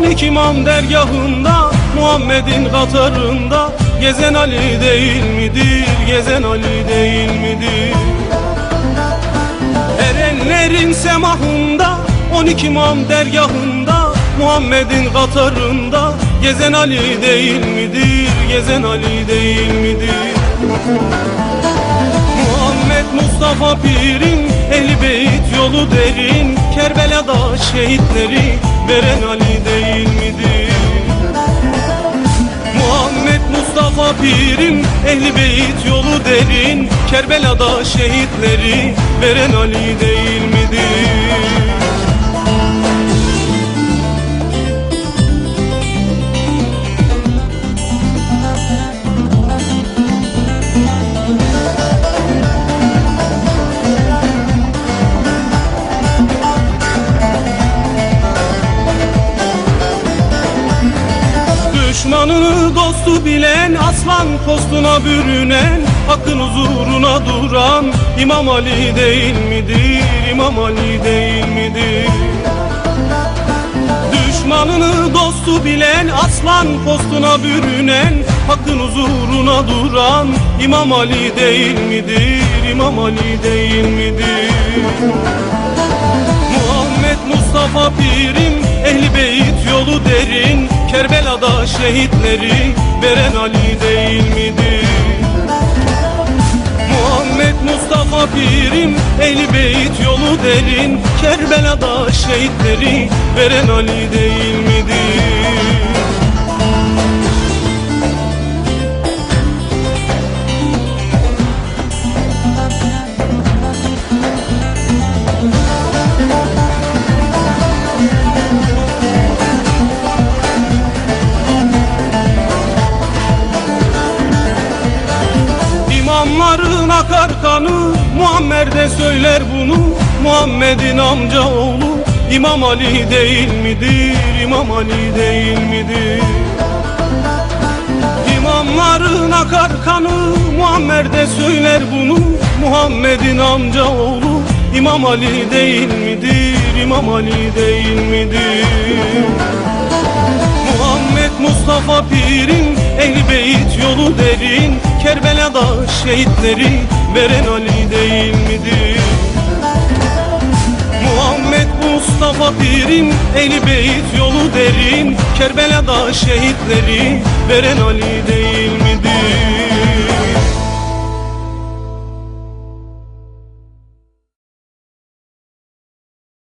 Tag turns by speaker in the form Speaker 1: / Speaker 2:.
Speaker 1: On iki imam dergahında Muhammed'in katarında Gezen Ali değil midir? Gezen Ali değil midir? Erenlerin semahında On iki imam dergahında Muhammed'in katarında Gezen Ali değil midir? Gezen Ali değil midir? Muhammed Mustafa Pir'in Ehli Beyt yolu derin Kerbela'da şehitleri Veren Ali değil midir? Muhammed Mustafa Pir'in Ehli Beyt yolu derin Kerbela'da şehitleri Veren Ali değil midir? Düşmanını dostu bilen Aslan postuna bürünen Hakkın huzuruna duran İmam Ali değil midir? İmam Ali değil midir? Düşmanını dostu bilen Aslan postuna bürünen Hakkın huzuruna duran İmam Ali değil midir? İmam Ali değil midir? Muhammed Mustafa Pirim şehitleri Veren Ali değil midir? Muhammed Mustafa Pirim Ehli Beyt yolu derin Kerbela'da şehitleri Veren Ali değil midir? İmamların akar kanı Muammer de söyler bunu Muhammed'in amca oğlu İmam Ali değil midir? İmam Ali değil midir? İmamların akar kanı Muammer de söyler bunu Muhammed'in amca oğlu İmam Ali değil midir? İmam Ali değil midir? Derin Kerbela'da şehitleri Veren Ali değil midir? Muhammed Mustafa Pir'in Ehli Beyt yolu derin Kerbela'da şehitleri Veren Ali değil midir?